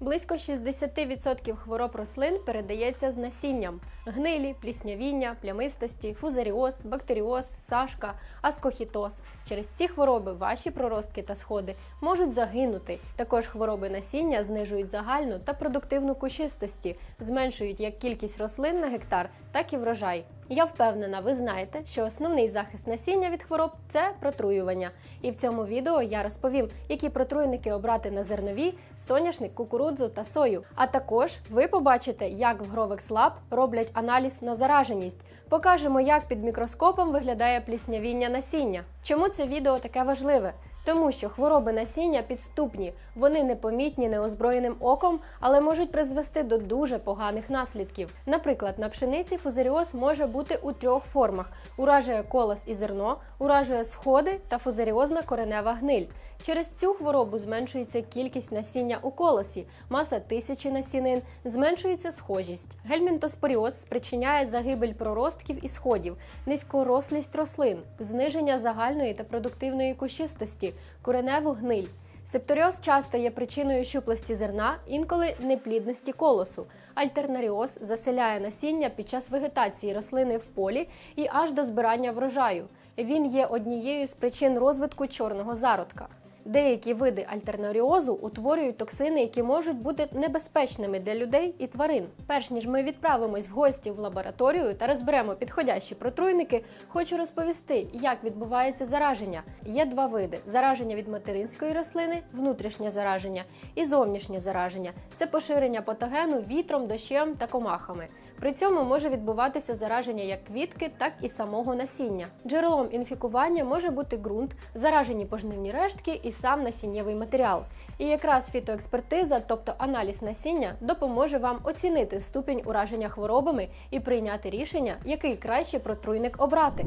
Близько 60% хвороб рослин передається з насінням: гнилі, пліснявіння, плямистості, фузаріоз, бактеріоз, сашка, аскохітоз. Через ці хвороби ваші проростки та сходи можуть загинути. Також хвороби насіння знижують загальну та продуктивну кущистості, зменшують як кількість рослин на гектар, так і врожай. Я впевнена, ви знаєте, що основний захист насіння від хвороб це протруювання. І в цьому відео я розповім, які протруйники обрати на зернові, соняшник, кукурудзу та сою. А також ви побачите, як в Grovex Lab роблять аналіз на зараженість. Покажемо, як під мікроскопом виглядає пліснявіння насіння. Чому це відео таке важливе? Тому що хвороби насіння підступні, вони непомітні неозброєним оком, але можуть призвести до дуже поганих наслідків. Наприклад, на пшениці фузаріоз може бути у трьох формах: уражує колос і зерно, уражує сходи та фузаріозна коренева гниль. Через цю хворобу зменшується кількість насіння у колосі, маса тисячі насінин, зменшується схожість. Гельмінтоспоріоз спричиняє загибель проростків і сходів, низькорослість рослин, зниження загальної та продуктивної кущистості, кореневу гниль. Септоріоз часто є причиною щуплості зерна, інколи неплідності колосу. Альтернаріоз заселяє насіння під час вегетації рослини в полі і аж до збирання врожаю. Він є однією з причин розвитку чорного зародка. Деякі види альтернаріозу утворюють токсини, які можуть бути небезпечними для людей і тварин. Перш ніж ми відправимось в гості в лабораторію та розберемо підходящі протруйники, хочу розповісти, як відбувається зараження. Є два види: зараження від материнської рослини, внутрішнє зараження і зовнішнє зараження. Це поширення патогену вітром, дощем та комахами. При цьому може відбуватися зараження як квітки, так і самого насіння. Джерелом інфікування може бути ґрунт, заражені пожнивні рештки і сам насіннєвий матеріал. І якраз фітоекспертиза, тобто аналіз насіння, допоможе вам оцінити ступінь ураження хворобами і прийняти рішення, який краще протруйник обрати.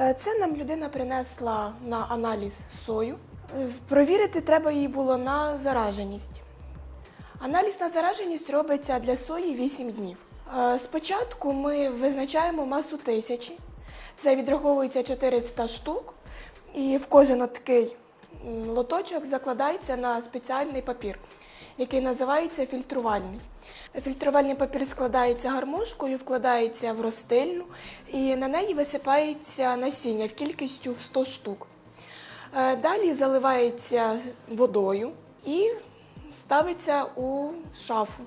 Це нам людина принесла на аналіз сою. Е, Провірити треба їй було на зараженість. Аналіз на зараженість робиться для сої 8 днів. Е, Спочатку ми визначаємо масу тисячі. Це відраховується 400 штук, і в кожен такий лоточок закладається на спеціальний папір, який називається фільтрувальний. Фільтрувальний папір складається гармошкою, вкладається в розстильну, і на неї висипається насіння в кількістю в 100 штук. Е, Далі заливається водою і ставиться у шафу.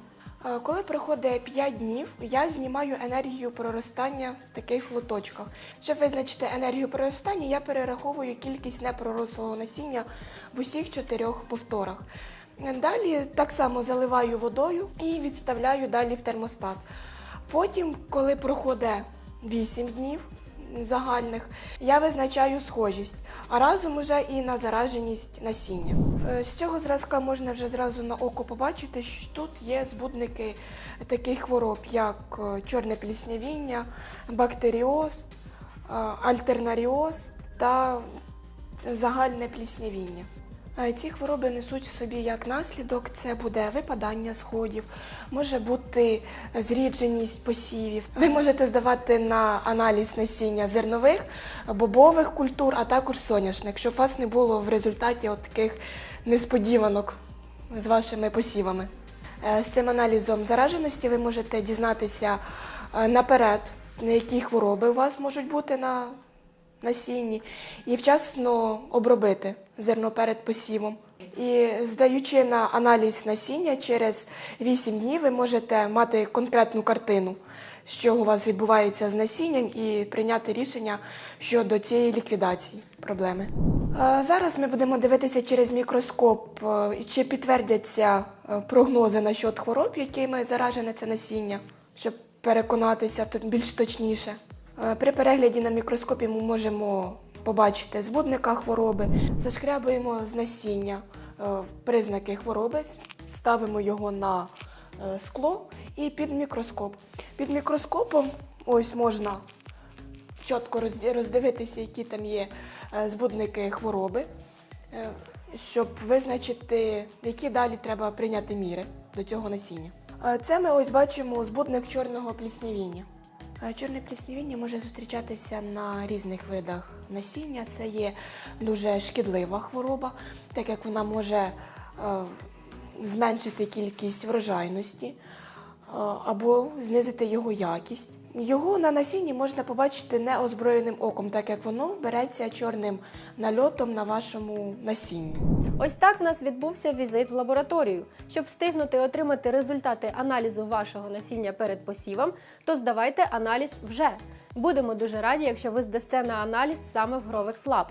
Е, Коли проходить 5 днів, я знімаю енергію проростання в таких лоточках. Щоб визначити енергію проростання, я перераховую кількість непророслого насіння в усіх чотирьох повторах. Далі так само заливаю водою і відставляю далі в термостат. Потім, коли проходить 8 днів загальних, я визначаю схожість, а разом уже і на зараженість насіння. Е, З цього зразка можна вже зразу на око побачити, що тут є збудники таких хвороб, як е, чорне пліснявіння, бактеріоз, е, альтернаріоз та загальне пліснявіння. Ці хвороби несуть в собі як наслідок, це буде випадання сходів, може бути зрідженість посівів. Ви можете здавати на аналіз насіння зернових, бобових культур, а також соняшник, щоб вас не було в результаті от таких несподіванок з вашими посівами. Е, З цим аналізом зараженості ви можете дізнатися е, наперед, на які хвороби у вас можуть бути на насінні і вчасно обробити зерно перед посівом. І здаючи на аналіз насіння через 8 днів, ви можете мати конкретну картину, що у вас відбувається з насінням, і прийняти рішення щодо цієї ліквідації проблеми. Зараз ми будемо дивитися через мікроскоп, е, чи підтвердяться е, прогнози насчет хвороб, якими заражене це насіння, щоб переконатися більш точніше. Е, При перегляді на мікроскопі ми можемо побачити збудника хвороби, зашкрябуємо з насіння е, признаки хвороби, ставимо його на е, скло і під мікроскоп. Під мікроскопом ось можна чітко роздивитися, які там є збудники хвороби. Щоб визначити, які далі треба прийняти міри до цього насіння. Це ми ось бачимо збудник чорного пліснявіння. Е, Чорне пліснявіння може зустрічатися на різних видах насіння. Це є дуже шкідлива хвороба, так як вона може е, зменшити кількість врожайності е, або знизити його якість. Його на насінні можна побачити неозброєним оком, так як воно береться чорним нальотом на вашому насінні. Ось так в нас відбувся візит в лабораторію. Щоб встигнути отримати результати аналізу вашого насіння перед посівом, то здавайте аналіз вже. Будемо дуже раді, якщо ви здасте на аналіз саме в Grovex Lab.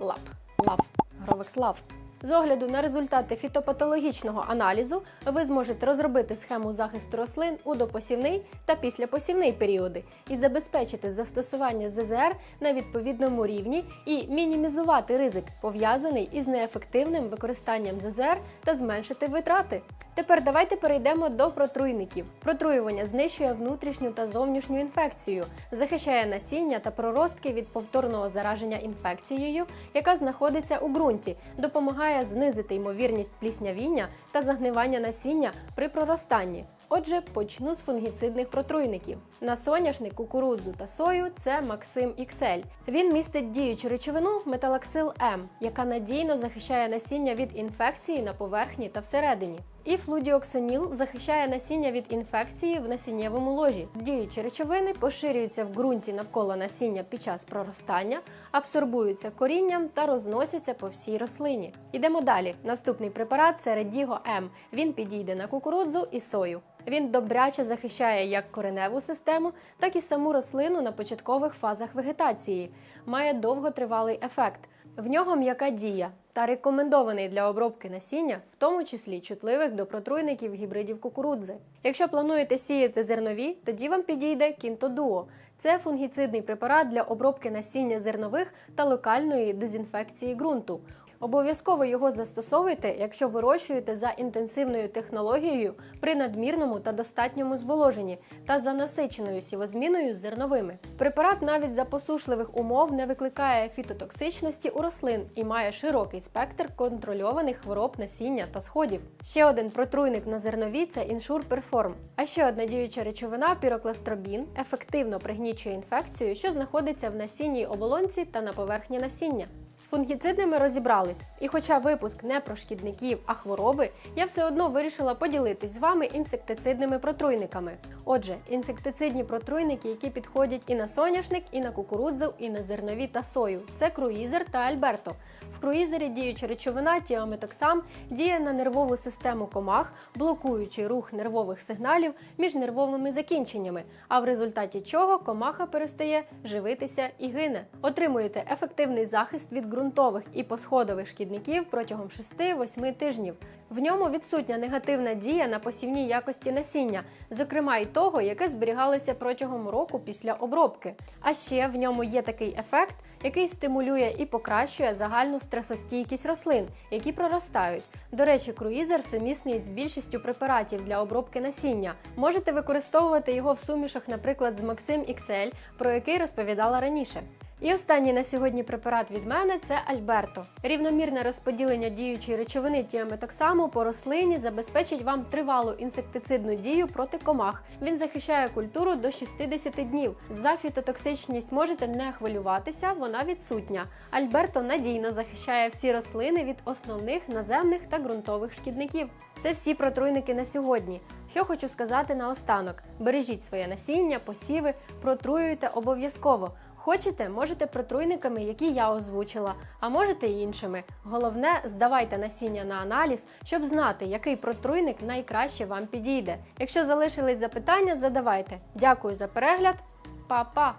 Lab. Lab. Grovex Lab. З огляду на результати фітопатологічного аналізу ви зможете розробити схему захисту рослин у допосівний та післяпосівний періоди і забезпечити застосування ЗЗР на відповідному рівні і мінімізувати ризик, пов'язаний із неефективним використанням ЗЗР та зменшити витрати. Тепер давайте перейдемо до протруйників. Протруювання знищує внутрішню та зовнішню інфекцію, захищає насіння та проростки від повторного зараження інфекцією, яка знаходиться у ґрунті, допомагає знизити ймовірність пліснявіння та загнивання насіння при проростанні. Отже, почну з фунгіцидних протруйників. На соняшник, кукурудзу та сою це Максим XL. Він містить діючу речовину металаксил М, яка надійно захищає насіння від інфекції на поверхні та всередині. І флудіоксоніл захищає насіння від інфекції в насіннєвому ложі. Діючі речовини поширюються в ґрунті навколо насіння під час проростання, абсорбуються корінням та розносяться по всій рослині. Ідемо далі. Наступний препарат це Redigo М. Він підійде на кукурудзу і сою. Він добряче захищає як кореневу систему, так і саму рослину на початкових фазах вегетації. Має довготривалий ефект. В нього м'яка дія та рекомендований для обробки насіння, в тому числі чутливих до протруйників гібридів кукурудзи. Якщо плануєте сіяти зернові, тоді вам підійде Кінтодуо. Це фунгіцидний препарат для обробки насіння зернових та локальної дезінфекції ґрунту. Обов'язково його застосовуйте, якщо вирощуєте за інтенсивною технологією при надмірному та достатньому зволоженні та за насиченою сівозміною зерновими. Препарат навіть за посушливих умов не викликає фітотоксичності у рослин і має широкий спектр контрольованих хвороб насіння та сходів. Ще один протруйник на зернові це іншур перформ. А ще одна діюча речовина пірокластробін ефективно пригнічує інфекцію, що знаходиться в насінній оболонці та на поверхні насіння. З фунгіцидними розібрались, і хоча випуск не про шкідників, а хвороби, я все одно вирішила поділитись з вами інсектицидними протруйниками. Отже, інсектицидні протруйники, які підходять і на соняшник, і на кукурудзу, і на зернові та сою. Це круїзер та альберто. В круїзері діюча речовина тіаметоксам діє на нервову систему комах, блокуючи рух нервових сигналів між нервовими закінченнями, а в результаті чого комаха перестає живитися і гине. Отримуєте ефективний захист від ґрунтових і посходових шкідників протягом 6-8 тижнів. В ньому відсутня негативна дія на посівній якості насіння, зокрема й того, яке зберігалося протягом року після обробки. А ще в ньому є такий ефект, який стимулює і покращує загальну стресостійкість рослин, які проростають. До речі, круїзер сумісний з більшістю препаратів для обробки насіння. Можете використовувати його в сумішах, наприклад, з Maxim XL, про який розповідала раніше. І останній на сьогодні препарат від мене це Альберто. Рівномірне розподілення діючої речовини тіаметоксаму по рослині забезпечить вам тривалу інсектицидну дію проти комах. Він захищає культуру до 60 днів. За фітотоксичність можете не хвилюватися, вона відсутня. Альберто надійно захищає всі рослини від основних наземних та ґрунтових шкідників. Це всі протруйники на сьогодні. Що хочу сказати наостанок: бережіть своє насіння, посіви, протруюйте обов'язково. Хочете, можете протруйниками, які я озвучила, а можете і іншими. Головне, здавайте насіння на аналіз, щоб знати, який протруйник найкраще вам підійде. Якщо залишились запитання, задавайте. Дякую за перегляд. Па-па!